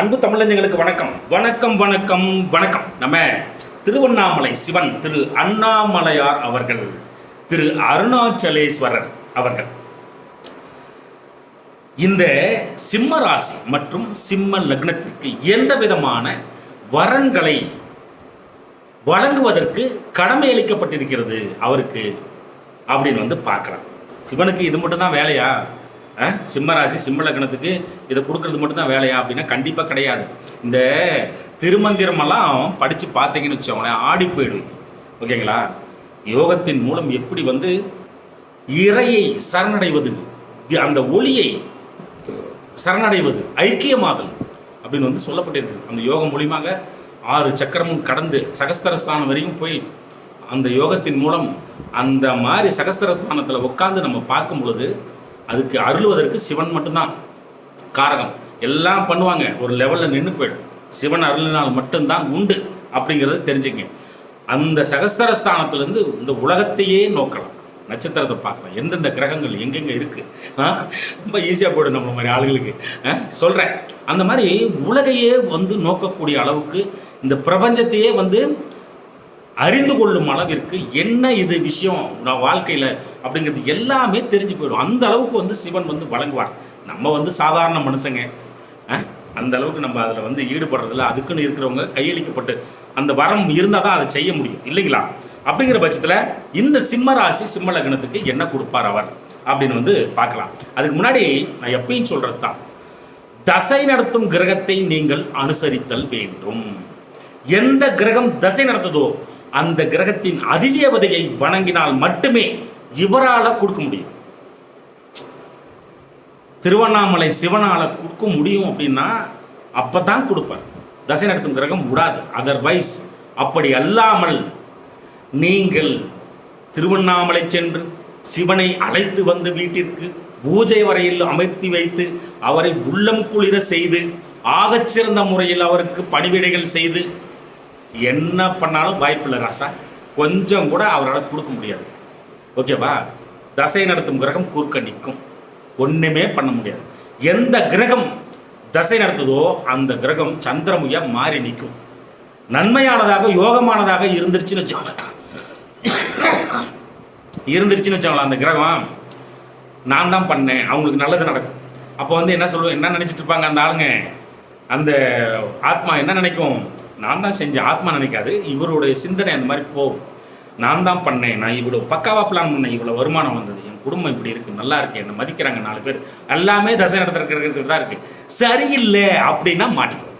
அன்பு தமிழஞ்சங்களுக்கு வணக்கம். வணக்கம் வணக்கம் வணக்கம். நம்ம திருவண்ணாமலை சிவன் திரு அண்ணாமலையார் அவர்கள் திரு அருணாச்சலேஸ்வரர் அவர்கள். இந்த சிம்ம ராசி மற்றும் சிம்ம லக்னத்திற்கு எந்த விதமான வரன்களை வழங்குவதற்கு கடமை அளிக்கப்பட்டிருக்கிறது அவருக்கு அப்படின்னு வந்து பார்க்கலாம். சிவனுக்கு இது மட்டும்தான் வேலையா? சிம்மராசி சிம்ம சிம்ம லக்னத்துக்கு இதை கொடுக்கறது மட்டும்தான் வேலையா? அப்படின்னா கண்டிப்பாக கிடையாது. இந்த திருமந்திரமெல்லாம் படித்து பார்த்தீங்கன்னு வச்சோங்களேன் ஆடி போயிடும். ஓகேங்களா? யோகத்தின் மூலம் எப்படி வந்து இறையை சரணடைவது அந்த ஒளியை சரணடைவது ஐக்கியமாதல் அப்படின்னு வந்து சொல்லப்பட்டிருக்கு. அந்த யோகம் மூலியமாக ஆறு சக்கரமும் கடந்து சகஸ்தரஸ்தானம் வரைக்கும் போய் அந்த யோகத்தின் மூலம் அந்த மாதிரி சகஸ்தரஸ்தானத்தில் உட்காந்து நம்ம பார்க்கும் பொழுது அதுக்கு அருளுவதற்கு சிவன் மட்டும்தான் காரகம். எல்லாம் பண்ணுவாங்க. ஒரு லெவலில் நின்று போயிடும் சிவன் அருளினால் மட்டும்தான் உண்டு அப்படிங்கிறத தெரிஞ்சுக்கங்க அந்த சகஸ்தர ஸ்தானத்துலேருந்து இந்த உலகத்தையே நோக்கலாம். நட்சத்திரத்தை பார்க்கலாம். எந்தெந்த கிரகங்கள் எங்கெங்கே இருக்குது ஆ? ரொம்ப ஈஸியாக போயிடும் நம்ம மாதிரி ஆளுங்களுக்கு ஆ? அந்த மாதிரி உலகையே வந்து நோக்கக்கூடிய அளவுக்கு இந்த பிரபஞ்சத்தையே வந்து அறிந்து கொள்ளும் அளவிற்கு என்ன இது விஷயம் நான் வாழ்க்கையில் அப்படிங்கிறது எல்லாமே தெரிஞ்சு போயிடும். அந்த அளவுக்கு வந்து சிவன் வந்து வழங்குவார். நம்ம வந்து சாதாரண மனுஷங்க. அந்த அளவுக்கு நம்ம அதில் வந்து ஈடுபடுறதில்ல. அதுக்குன்னு இருக்கிறவங்க கையளிக்கப்பட்டு அந்த வரம் இருந்தால் தான் அதை செய்ய முடியும். இல்லைங்களா? அப்படிங்கிற பட்சத்தில் இந்த சிம்ம ராசி சிம்ம லக்னத்துக்கு என்ன கொடுப்பார் அவர்? அப்படின்னு வந்து பார்க்கலாம். அதுக்கு முன்னாடி நான் எப்பயும் சொல்கிறது தான். தசை நடத்தும் கிரகத்தை நீங்கள் அனுசரித்தல் வேண்டும். எந்த கிரகம் தசை நடத்துதோ அந்த கிரகத்தின் அதிதேவதையை வணங்கினால் மட்டுமே இவரால் கொடுக்க முடியும். திருவண்ணாமலை சிவனால் கொடுக்க முடியும் அப்படின்னா அப்போ தான் கொடுப்பார். தசை நடத்தும் கிரகம் விடாது. அதர்வைஸ் அப்படி அல்லாமல் நீங்கள் திருவண்ணாமலை சென்று சிவனை அழைத்து வந்து வீட்டிற்கு பூஜை வரையில் அமர்த்தி வைத்து அவரை உள்ளம் குளிர செய்து ஆகச்சிறந்த முறையில் அவருக்கு பணிவிடைகள் செய்து என்ன பண்ணாலும் வாய்ப்பில்லை ராசா. கொஞ்சம் கூட அவரால் கொடுக்க முடியாது. ஓகேவா தசை நடத்தும் கிரகம் குறுக்க நிற்கும். ஒன்றுமே பண்ண முடியாது. எந்த கிரகம் தசை நடத்துதோ அந்த கிரகம் சந்திரமுயா மாறி நிற்கும். நன்மையானதாக யோகமானதாக இருந்துருச்சுன்னு வச்சுக்கோங்களேன் இருந்துருச்சுன்னு வச்சுக்கோங்களேன் அந்த கிரகம். நான் தான் பண்ணேன் அவங்களுக்கு நல்லது நடக்கும். அப்போ வந்து என்ன சொல்லுவோம் என்ன நினச்சிட்டு இருப்பாங்க அந்த ஆளுங்க? அந்த ஆத்மா என்ன நினைக்கும்? நான் தான் செஞ்சேன் ஆத்மா நினைக்காது இவருடைய சிந்தனை அந்த மாதிரி போகும். நான் தான் பண்ணேன் நான் இவ்வளோ பக்காவா பிளான் பண்ணேன் இவ்வளோ வருமானம் வந்தது என் குடும்பம் இப்படி இருக்கு நல்லா இருக்கு என்னை மதிக்கிறாங்க நாலு பேர். எல்லாமே தசை நடத்துறதுக்கு தான் இருக்கு. சரியில்லை அப்படின்னா மாட்டிக்கும்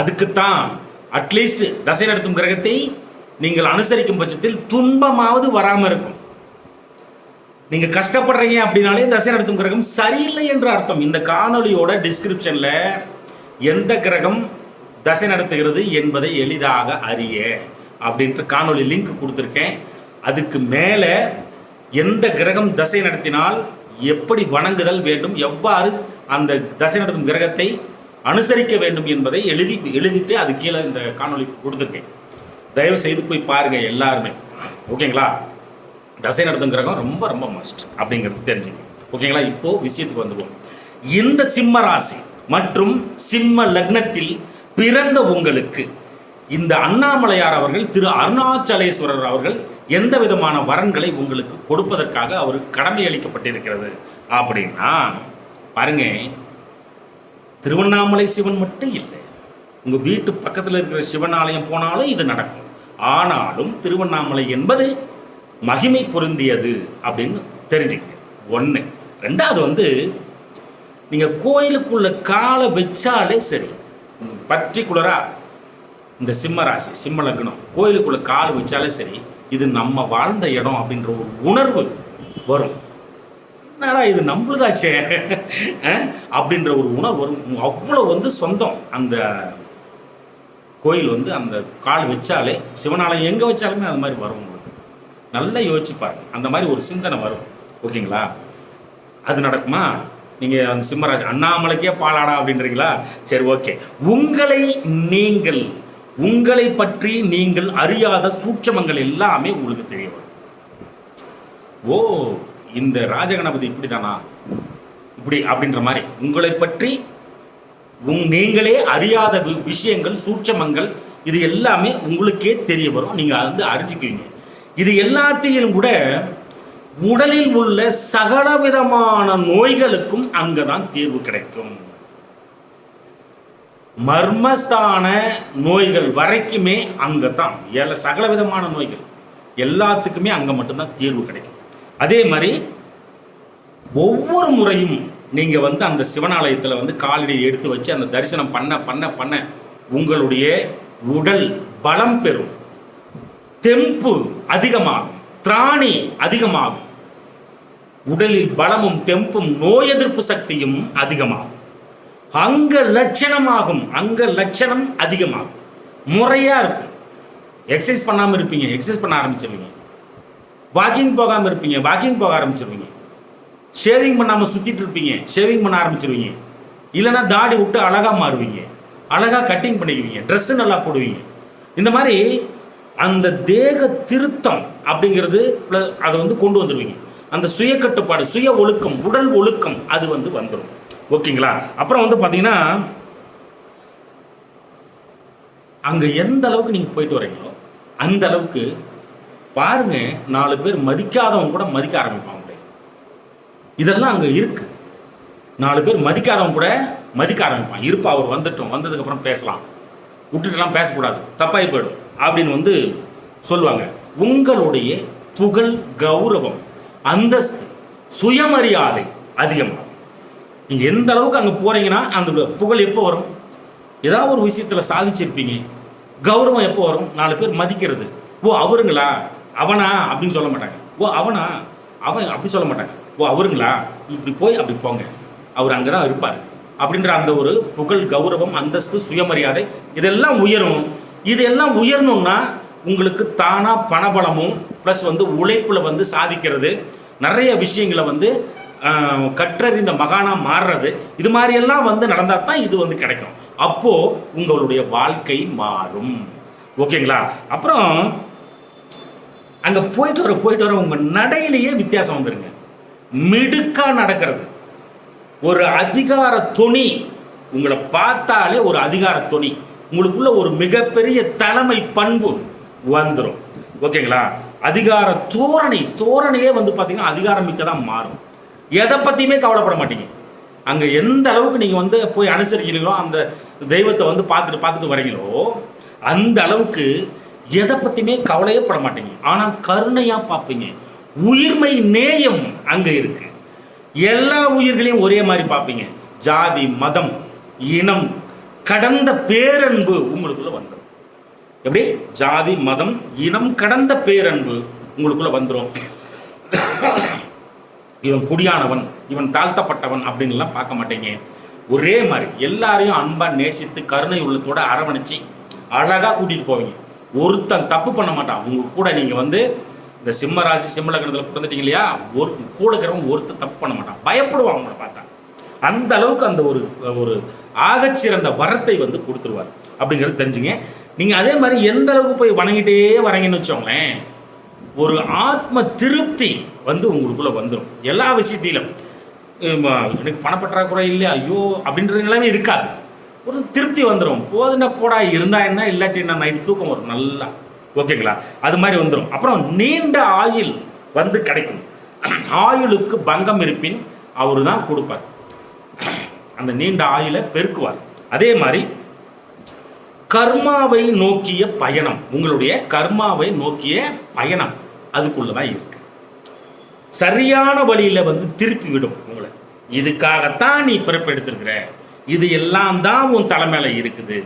அதுக்குத்தான் அட்லீஸ்ட் தசை நடத்தும் கிரகத்தை நீங்கள் அனுசரிக்கும் பட்சத்தில் துன்பமாவது வராமல் இருக்கும். நீங்க கஷ்டப்படுறீங்க அப்படின்னாலே தசை நடத்தும் கிரகம் சரியில்லை என்ற அர்த்தம். இந்த காணொலியோட டிஸ்கிரிப்ஷன்ல எந்த கிரகம் தசை நடத்துகிறது என்பதை எளிதாக அறிய அப்படின்ற காணொலி லிங்க் கொடுத்துருக்கேன். அதுக்கு மேலே எந்த கிரகம் தசை நடத்தினால் எப்படி வணங்குதல் வேண்டும் எவ்வாறு அந்த தசை நடத்தும் கிரகத்தை அனுசரிக்க வேண்டும் என்பதை எழுதி எழுதிட்டு அது கீழே இந்த காணொலி கொடுத்துருக்கேன். தயவு செய்து போய் பாருங்க எல்லாருமே. ஓகேங்களா? தசை நடத்தும் கிரகம் ரொம்ப ரொம்ப மஸ்ட் அப்படிங்கிறது தெரிஞ்சுங்க ஓகேங்களா? இப்போ விஷயத்துக்கு வந்துடுவோம். இந்த சிம்ம ராசி மற்றும் சிம்ம லக்னத்தில் பிறந்த உங்களுக்கு. இந்த அண்ணாமலையார் அவர்கள் திரு அருணாச்சலேஸ்வரர் அவர்கள் எந்த விதமான வரன்களை உங்களுக்கு கொடுப்பதற்காக அவர் கடமை அளிக்கப்பட்டிருக்கிறது? அப்படின்னா பாருங்க திருவண்ணாமலை சிவன் மட்டும் இல்லை. உங்கள் வீட்டு பக்கத்தில் இருக்கிற சிவன் ஆலயம் போனாலும் இது நடக்கும். ஆனாலும் திருவண்ணாமலை என்பது மகிமை பொருந்தியது அப்படின்னு தெரிஞ்சுக்க ஒன்று ரெண்டாவது வந்து நீங்கள் கோயிலுக்குள்ள காலை வச்சாலே சரி பர்டிகுலராக இந்த சிம்ம ராசி சிம்ம லக்னம். கோயிலுக்குள்ளே கால் வச்சாலே சரி இது நம்ம வாழ்ந்த இடம் அப்படின்ற ஒரு உணர்வு வரும். என்னடா இது நம்மளுதாச்சே அப்படின்ற ஒரு உணர்வு வரும். அவ்வளோ வந்து சொந்தம். அந்த கோயில் வந்து அந்த கால் வச்சாலே சிவனாலயம் எங்கே வச்சாலுமே அது மாதிரி வரும் உங்களுக்கு. நல்லா யோசிச்சு பாருங்க. அந்த மாதிரி ஒரு சிந்தனை வரும். ஓகேங்களா? அது நடக்குமா? நீங்கள் அந்த சிம்மராஜ் அண்ணாமலைக்கே பாலாடா அப்படின்றீங்களா? சரி ஓகே. உங்களை நீங்கள் உங்களை பற்றி நீங்கள் அறியாத சூட்சமங்கள் எல்லாமே உங்களுக்கு தெரிய வரும். ஓ இந்த ராஜகணபதி இப்படி தானா இப்படி அப்படின்ற மாதிரி. உங்களை பற்றி உங் நீங்களே அறியாத வி- விஷயங்கள் சூட்சமங்கள் இது எல்லாமே உங்களுக்கே தெரிய வரும். நீங்கள் வந்து அறிஞ்சிக்குவீங்க. இது எல்லாத்தையும் கூட உடலில் உள்ள சகல விதமான நோய்களுக்கும் அங்கதான் தீர்வு கிடைக்கும். மர்மஸ்தான நோய்கள் வரைக்குமே அங்கே தான் ஏழை சகல விதமான நோய்கள் எல்லாத்துக்குமே அங்கே மட்டும்தான் தீர்வு கிடைக்கும். அதே மாதிரி ஒவ்வொரு முறையும் நீங்கள் வந்து அந்த சிவனாலயத்தில் வந்து காலடி எடுத்து வச்சு அந்த தரிசனம் பண்ண பண்ண பண்ண உங்களுடைய உடல் பலம் பெறும். தெம்பு அதிகமாகும். திராணி அதிகமாகும். உடலில் பலமும் தெம்பும் நோய் எதிர்ப்பு சக்தியும் அதிகமாகும். அங்க லட்சணமாகும். அங்க லட்சணம் அதிகமாகும். முறையா இருக்கும். எக்ஸசைஸ் பண்ணாம இருப்பீங்க. எக்ஸசைஸ் பண்ண ஆரம்பிச்சிருவீங்க. வாக்கிங் போகாம இருப்பீங்க. வாக்கிங் போக ஆரம்பிச்சிருவீங்க. ஷேவிங் பண்ணாம சுத்திட்டு இருப்பீங்க. ஷேவிங் பண்ண ஆரம்பிச்சிருவீங்க. இல்லைன்னா தாடி விட்டு அழகா மாறுவீங்க. அழகா கட்டிங் பண்ணிக்குவீங்க. ட்ரெஸ்ஸு நல்லா போடுவீங்க. இந்த மாதிரி அந்த தேக திருத்தம் அப்படிங்கிறது அதை வந்து கொண்டு வந்துடுவீங்க அந்த சுய கட்டுப்பாடு சுய ஒழுக்கம் உடல் ஒழுக்கம் அது வந்து வந்துடும் ஓகேங்களா? அப்புறம் வந்து பார்த்தீங்கன்னா அங்கே எந்த அளவுக்கு நீங்கள் போயிட்டு வரீங்களோ அந்த அளவுக்கு பாருங்க நாலு பேர் மதிக்காதவங்க கூட மதிக்க ஆரம்பிப்பாங்க இதெல்லாம் அங்கே இருக்கு. நாலு பேர் மதிக்காதவங்க கூட மதிக்க ஆரம்பிப்பான் இருப்பா அவர் வந்துட்டோம் வந்ததுக்கப்புறம் பேசலாம். விட்டுட்டுலாம் பேசக்கூடாது. தப்பாகி போயிடும். அப்படின்னு வந்து சொல்லுவாங்க. உங்களுடைய புகழ் கௌரவம் அந்தஸ்து சுயமரியாதை அதிகமாகும் நீங்கள் எந்த அளவுக்கு அங்கே போகிறீங்கன்னா அந்த புகழ் எப்போ வரும்? ஏதாவது ஒரு விஷயத்தில் சாதிச்சிருப்பீங்க. கௌரவம் எப்போ வரும்? நாலு பேர் மதிக்கிறது. ஓ அவருங்களா? அவனா? அப்படின்னு சொல்ல மாட்டாங்க. ஓ அவனா? அவன் அப்படி சொல்ல மாட்டாங்க. ஓ அவருங்களா? இப்படி போய் அப்படி போங்க. அவர் அங்கே தான் இருப்பார். அப்படின்ற அந்த ஒரு புகழ் கௌரவம் அந்தஸ்து சுயமரியாதை இதெல்லாம் உயரும். இதெல்லாம் உயரணும்னா உங்களுக்கு தானாக பணபலமும் ப்ளஸ் வந்து உழைப்பில் வந்து சாதிக்கிறது. நிறைய விஷயங்களை வந்து கற்றறிந்த மகானா மாறுறது. இது மாதிரியெல்லாம் வந்து நடந்தால் தான் இது வந்து கிடைக்கும். அப்போது உங்களுடைய வாழ்க்கை மாறும். ஓகேங்களா? அப்புறம் அங்கே போயிட்டு வர போயிட்டு வர உங்கள் நடையிலேயே வித்தியாசம் வந்துடுங்க மிடுக்காக நடக்கிறது. ஒரு அதிகார துணி உங்களை பார்த்தாலே ஒரு அதிகார துணி உங்களுக்குள்ள ஒரு மிகப்பெரிய தலைமை பண்பு. வந்துடும் ஓகேங்களா? அதிகார தோரணை தோரணையே வந்து பார்த்தீங்கன்னா அதிகாரம் மிக்க தான் மாறும். எதை பற்றியுமே கவலைப்பட மாட்டீங்க. அங்கே எந்த அளவுக்கு நீங்கள் வந்து போய் அனுசரிக்கிறீங்களோ அந்த தெய்வத்தை வந்து பார்த்துட்டு பார்த்துட்டு வரீங்களோ அந்த அளவுக்கு எதை பற்றியுமே கவலையே பட மாட்டீங்க. ஆனால் கருணையாக பார்ப்பீங்க. உயிர்மை நேயம் அங்கே இருக்கு. எல்லா உயிர்களையும் ஒரே மாதிரி பார்ப்பீங்க. ஜாதி மதம் இனம் கடந்த பேரன்பு உங்களுக்குள்ள வந்து எப்படி? ஜாதி மதம் இனம் கடந்த பேரன்பு உங்களுக்குள்ள வந்துடும் இவன் குடியானவன் இவன் தாழ்த்தப்பட்டவன் அப்படின்லாம் பார்க்க மாட்டீங்க. ஒரே மாதிரி எல்லாரையும் அன்பா நேசித்து கருணை உள்ளத்தோட அரவணைச்சு அழகா கூட்டிட்டு போவீங்க. ஒருத்தன் தப்பு பண்ண மாட்டான். உங்க கூட நீங்க வந்து இந்த சிம்ம ராசி சிம்ம லக்னத்தில் பிறந்துட்டீங்க இல்லையா? ஒரு கூட இருக்கிறவங்க ஒருத்தன் தப்பு பண்ண மாட்டான். பயப்படுவான் அவங்கள பார்த்தா. அந்த அளவுக்கு அந்த ஒரு ஒரு ஆகச்சிறந்த வரத்தை வந்து கொடுத்துருவார். அப்படிங்கிறது தெரிஞ்சுங்க. நீங்கள் அதே மாதிரி எந்த அளவுக்கு போய் வணங்கிட்டே வரீங்கன்னு வச்சோங்களேன் ஒரு ஆத்ம திருப்தி வந்து உங்களுக்குள்ள வந்துடும் எல்லா விஷயத்திலும். எனக்கு பணப்பற்றாக்குறை இல்லையா? ஐயோ அப்படின்றது எல்லாமே இருக்காது. ஒரு திருப்தி வந்துடும் போதுன போடா இருந்தா என்ன இல்லாட்டி என்ன நைட் தூக்கம் வரும் நல்லா. ஓகேங்களா? அது மாதிரி வந்துடும் அப்புறம் நீண்ட ஆயுள் வந்து கிடைக்கும். ஆயுளுக்கு பங்கம் இருப்பின் அவரு தான் கொடுப்பார். அந்த நீண்ட ஆயுளை பெருக்குவார். அதே மாதிரி கர்மாவை நோக்கிய பயணம் உங்களுடைய கர்மாவை நோக்கிய பயணம் அதுக்குள்ளதான் இருக்கு. சரியான வழியில வந்து திருப்பி விடும் உங்களை. இதுக்காகத்தான் நீ பிறப்பெடுத்திருக்கிற இது எல்லாம் தான் உன் தலைமையில இருக்குது.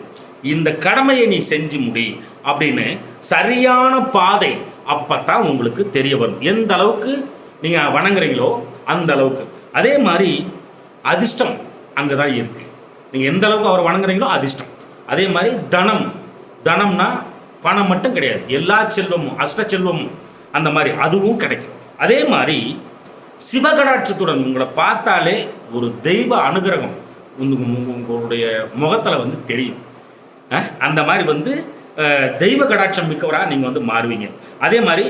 இந்த கடமையை நீ செஞ்சு முடி அப்படின்னு சரியான பாதை அப்பத்தான் உங்களுக்கு தெரிய வரும். எந்த அளவுக்கு நீங்க வணங்குறீங்களோ அந்த அளவுக்கு. அதே மாதிரி அதிர்ஷ்டம் அங்கதான் இருக்கு. நீங்க எந்த அளவுக்கு அவர் வணங்குறீங்களோ அதிர்ஷ்டம். அதே மாதிரி தனம். தனம்னா பணம் மட்டும் கிடையாது. எல்லா செல்வமும் அஷ்ட செல்வமும் அந்த மாதிரி அதுவும் கிடைக்கும். அதே மாதிரி சிவகடாட்சத்துடன் உங்களை பார்த்தாலே ஒரு தெய்வ அனுகிரகம் உங்களுடைய முகத்தில் வந்து தெரியும். அந்த மாதிரி வந்து தெய்வ கடாட்சம் மிக்கவராக நீங்கள் வந்து மாறுவீங்க. அதே மாதிரி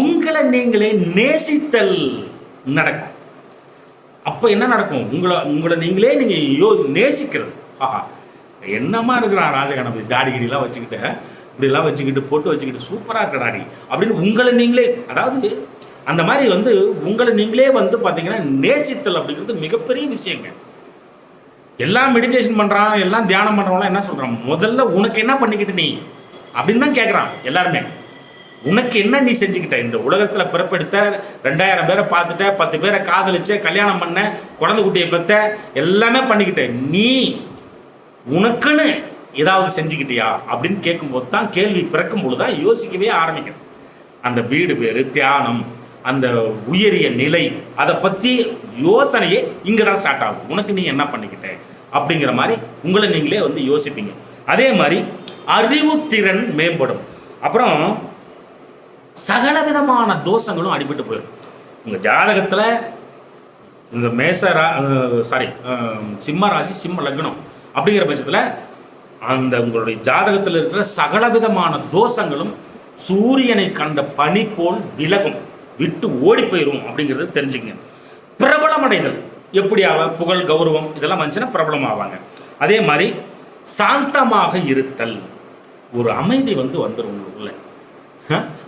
உங்களை நீங்களே நேசித்தல் நடக்கும். அப்போ என்ன நடக்கும்? உங்களை உங்களை நீங்களே நீங்கள் யோ நேசிக்கிறது. ஆஹா. என்னமா இருக்கிறான் ராஜகணபதி? தாடிகிடிலாம் வச்சுக்கிட்டு இப்படிலாம் வச்சுக்கிட்டு போட்டு வச்சுக்கிட்டு சூப்பராக இருக்கிறாடி அப்படின்னு உங்களை நீங்களே அதாவது அந்த மாதிரி வந்து உங்களை நீங்களே வந்து பார்த்தீங்கன்னா நேசித்தல் அப்படிங்கிறது மிகப்பெரிய விஷயங்க. எல்லாம் மெடிடேஷன் பண்ணுறான் எல்லாம் தியானம் பண்ணுறவங்களாம் என்ன சொல்கிறான் முதல்ல உனக்கு என்ன பண்ணிக்கிட்டு நீ? அப்படின்னு தான் கேட்குறான் எல்லாருமே. உனக்கு என்ன நீ செஞ்சுக்கிட்ட? இந்த உலகத்தில் பிறப்பெடுத்த ரெண்டாயிரம் பேரை பார்த்துட்ட பத்து பேரை காதலிச்ச கல்யாணம் பண்ண குழந்தை குட்டியை பெற்ற எல்லாமே பண்ணிக்கிட்ட. நீ உனக்குன்னு ஏதாவது செஞ்சுக்கிட்டியா? அப்படின்னு கேட்கும்போது தான் கேள்வி பிறக்கும் பொழுது தான் யோசிக்கவே ஆரம்பிக்கணும் அந்த வீடு பேர் தியானம் அந்த உயரிய நிலை அதை பற்றி யோசனையே இங்கே தான் ஸ்டார்ட் ஆகும். உனக்கு நீ என்ன பண்ணிக்கிட்ட? அப்படிங்கிற மாதிரி உங்களை நீங்களே வந்து யோசிப்பீங்க. அதே மாதிரி அறிவுத்திறன் மேம்படும். அப்புறம் சகல விதமான தோஷங்களும் அடிபட்டு போயிடும். உங்கள் ஜாதகத்தில் இந்த மேச ரா சாரி சிம்ம ராசி சிம்ம லக்னம். அப்படிங்கிற பட்சத்தில் அந்த உங்களுடைய ஜாதகத்தில் இருக்கிற சகல விதமான தோஷங்களும் சூரியனை கண்ட பனி போல் விலகும் விட்டு ஓடி போயிடும் அப்படிங்கிறத தெரிஞ்சுங்க பிரபலமடைதல் எப்படியாக? புகழ் கௌரவம் இதெல்லாம் வந்துச்சுன்னா பிரபலம் ஆவாங்க அதே மாதிரி சாந்தமாக இருத்தல். ஒரு அமைதி வந்து வந்துடும் உங்களுக்குள்ள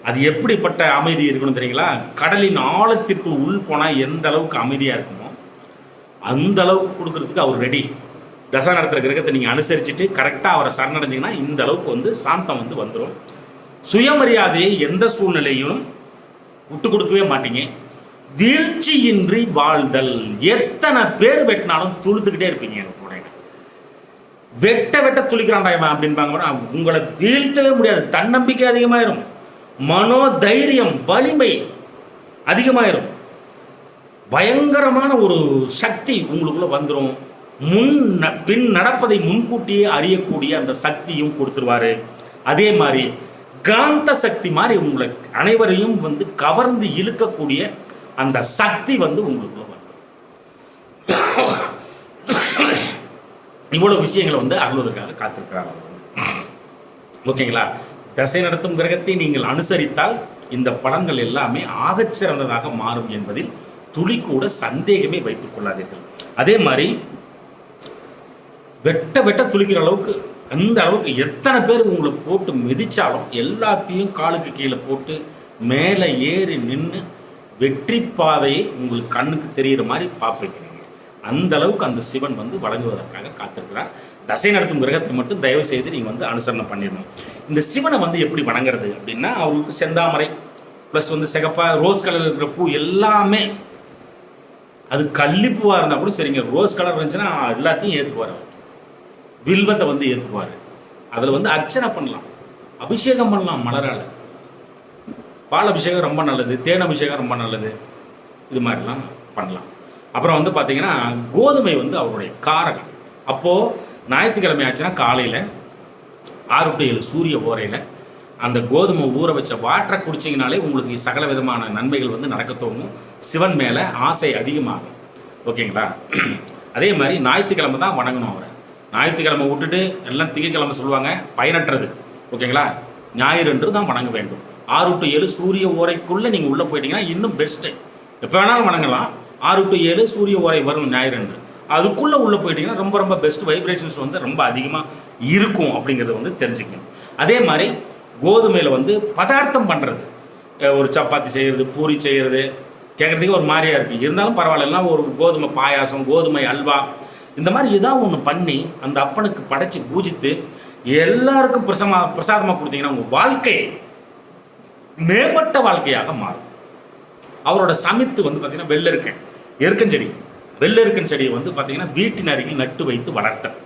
அது எப்படிப்பட்ட அமைதி இருக்கணும் தெரியுங்களா? கடலின் ஆழத்திற்குள் உள் போனால் எந்த அளவுக்கு அமைதியாக இருக்குமோ அந்த அளவுக்கு கொடுக்கறதுக்கு அவர் ரெடி தசா நடத்துகிற கிரகத்தை நீங்கள் அனுசரிச்சுட்டு கரெக்டாக அவரை சரணடைஞ்சிங்கன்னா இந்த அளவுக்கு வந்து சாந்தம் வந்து வந்துடும் சுயமரியாதையை எந்த சூழ்நிலையும் விட்டு கொடுக்கவே மாட்டீங்க. வீழ்ச்சியின்றி வாழ்தல். எத்தனை பேர் வெட்டினாலும் துளுத்துக்கிட்டே இருப்பீங்க எனக்கு வெட்ட வெட்ட துளிக்கிறான்டா இவன் அப்படின்பாங்க உங்களை வீழ்த்தவே முடியாது. தன்னம்பிக்கை அதிகமாயிரும். மனோ தைரியம் வலிமை அதிகமாயிரும். பயங்கரமான ஒரு சக்தி உங்களுக்குள்ள வந்துடும் முன் ந- பின் நடப்பதை முன்கூட்டியே அறியக்கூடிய அந்த சக்தியும் கொடுத்துருவாரு. அதே மாதிரி காந்த சக்தி மாதிரி உங்களை அனைவரையும் வந்து கவர்ந்து இழுக்கக்கூடிய அந்த சக்தி வந்து உங்களுக்குள்ள வந்து இவ்வளவு விஷயங்களை வந்து அருள்வதற்காக காத்திருக்கிறார் ஓகேங்களா? தசை நடத்தும் கிரகத்தை நீங்கள் அனுசரித்தால் இந்த பலன்கள் எல்லாமே ஆகச்சிறந்ததாக மாறும் என்பதில் துளி கூட சந்தேகமே வைத்துக் கொள்ளாதீர்கள். அதே மாதிரி வெட்ட வெட்ட துளிக்கிற அளவுக்கு அந்த அளவுக்கு எத்தனை பேர் உங்களை போட்டு மிதிச்சாலும் எல்லாத்தையும் காலுக்கு கீழே போட்டு மேலே ஏறி நின்று வெற்றி பாதையை உங்களுக்கு கண்ணுக்கு தெரிகிற மாதிரி பார்ப்பீங்க அந்த அளவுக்கு அந்த சிவன் வந்து வழங்குவதற்காக காத்திருக்கிறார். தசை நடத்தும் கிரகத்தை மட்டும் தயவு செய்து நீங்கள் வந்து அனுசரணை பண்ணிடணும். இந்த சிவனை வந்து எப்படி வணங்குறது அப்படின்னா அவருக்கு செந்தாமரை ப்ளஸ் வந்து சிகப்பாக ரோஸ் கலர் இருக்கிற பூ எல்லாமே அது கள்ளிப்பூவாக இருந்தால் கூட சரிங்க. ரோஸ் கலர் இருந்துச்சுன்னா எல்லாத்தையும் ஏற்றுக்குவார் அவர் வில்வத்தை வந்து ஏற்றுக்குவார் அதில் வந்து அர்ச்சனை பண்ணலாம். அபிஷேகம் பண்ணலாம் மலரால். பால் அபிஷேகம் ரொம்ப நல்லது தேன் அபிஷேகம் ரொம்ப நல்லது. இது மாதிரிலாம் பண்ணலாம். அப்புறம் வந்து பார்த்தீங்கன்னா கோதுமை வந்து அவருடைய காரகம். அப்போது ஞாயிற்றுக்கிழமை ஆச்சுன்னா காலையில் ஆறு டு ஏழு சூரிய ஓரையில் அந்த கோதுமை ஊற வச்ச வாட்டரை குடிச்சிங்கனாலே உங்களுக்கு சகல விதமான நன்மைகள் வந்து நடக்க தோணும் சிவன் மேலே ஆசை அதிகமாகும். ஓகேங்களா? அதே மாதிரி ஞாயிற்றுக்கிழமை தான் வணங்கணும் அவரை. ஞாயிற்றுக்கிழமை விட்டுட்டு எல்லாம் திங்கக்கிழமை சொல்லுவாங்க பயனற்றது. ஓகேங்களா? ஞாயிறு என்று தான் வணங்க வேண்டும். ஆறு டு ஏழு சூரிய ஓரைக்குள்ளே நீங்கள் உள்ளே போயிட்டீங்கன்னா இன்னும் பெஸ்ட்டு எப்போ வேணாலும் வணங்கலாம். ஆறு டு ஏழு சூரிய ஓரை வரும் ஞாயிறு என்று அதுக்குள்ளே உள்ளே போயிட்டீங்கன்னா ரொம்ப ரொம்ப பெஸ்ட் வைப்ரேஷன்ஸ் வந்து ரொம்ப அதிகமாக இருக்கும் அப்படிங்கிறத வந்து தெரிஞ்சுக்கணும். அதே மாதிரி கோதுமையில் வந்து பதார்த்தம் பண்ணுறது ஒரு சப்பாத்தி செய்கிறது பூரி செய்கிறது கேட்குறதுக்கு ஒரு மாதிரியாக இருக்குது இருந்தாலும் பரவாயில்ல ஒரு கோதுமை பாயாசம் கோதுமை அல்வா இந்த மாதிரி ஏதாவது ஒன்று பண்ணி அந்த அப்பனுக்கு படைச்சி பூஜித்து எல்லாருக்கும் பிரசமா பிரசாதமாக கொடுத்தீங்கன்னா உங்கள் வாழ்க்கை மேம்பட்ட வாழ்க்கையாக மாறும். அவரோட சமித்து வந்து பார்த்தீங்கன்னா வெள்ளெருக்கன் எருக்கஞ்செடி வெள்ளெருக்கன் செடியை வந்து பார்த்தீங்கன்னா வீட்டின் அருகில் நட்டு வைத்து வளர்த்தேன்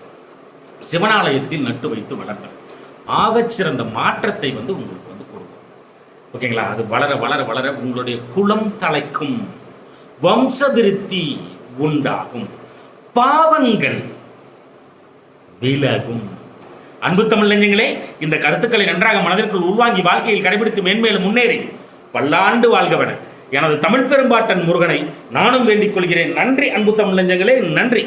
சிவனாலயத்தில் நட்டு வைத்து வளர்த்தேன் ஆகச்சிறந்த மாற்றத்தை வந்து உங்களுக்கு வந்து கொடுக்கும். ஓகேங்களா? அது வளர வளர வளர உங்களுடைய குலம் தலைக்கும் வம்சவிருத்தி உண்டாகும். பாவங்கள் விலகும் அன்பு தமிழ் நெஞ்சங்களே இந்த கருத்துக்களை நன்றாக மனதிற்குள் உள்வாங்கி வாழ்க்கையில் கடைபிடித்து மேன்மேலும் முன்னேறி பல்லாண்டு வாழ்கவன எனது தமிழ் பெரும்பாட்டன் முருகனை நானும் வேண்டிக் கொள்கிறேன். நன்றி அன்பு தமிழ் நெஞ்சங்களே நன்றி.